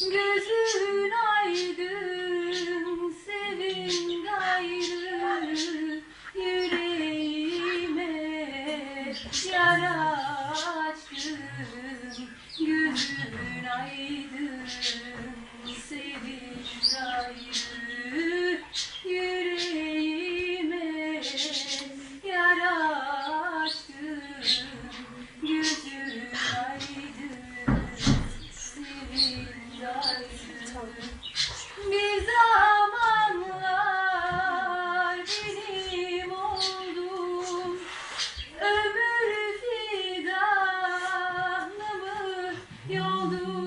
Gözün aydın Sevin gayrı Yüreğime yara açtın Gözün aydın Sevin 有路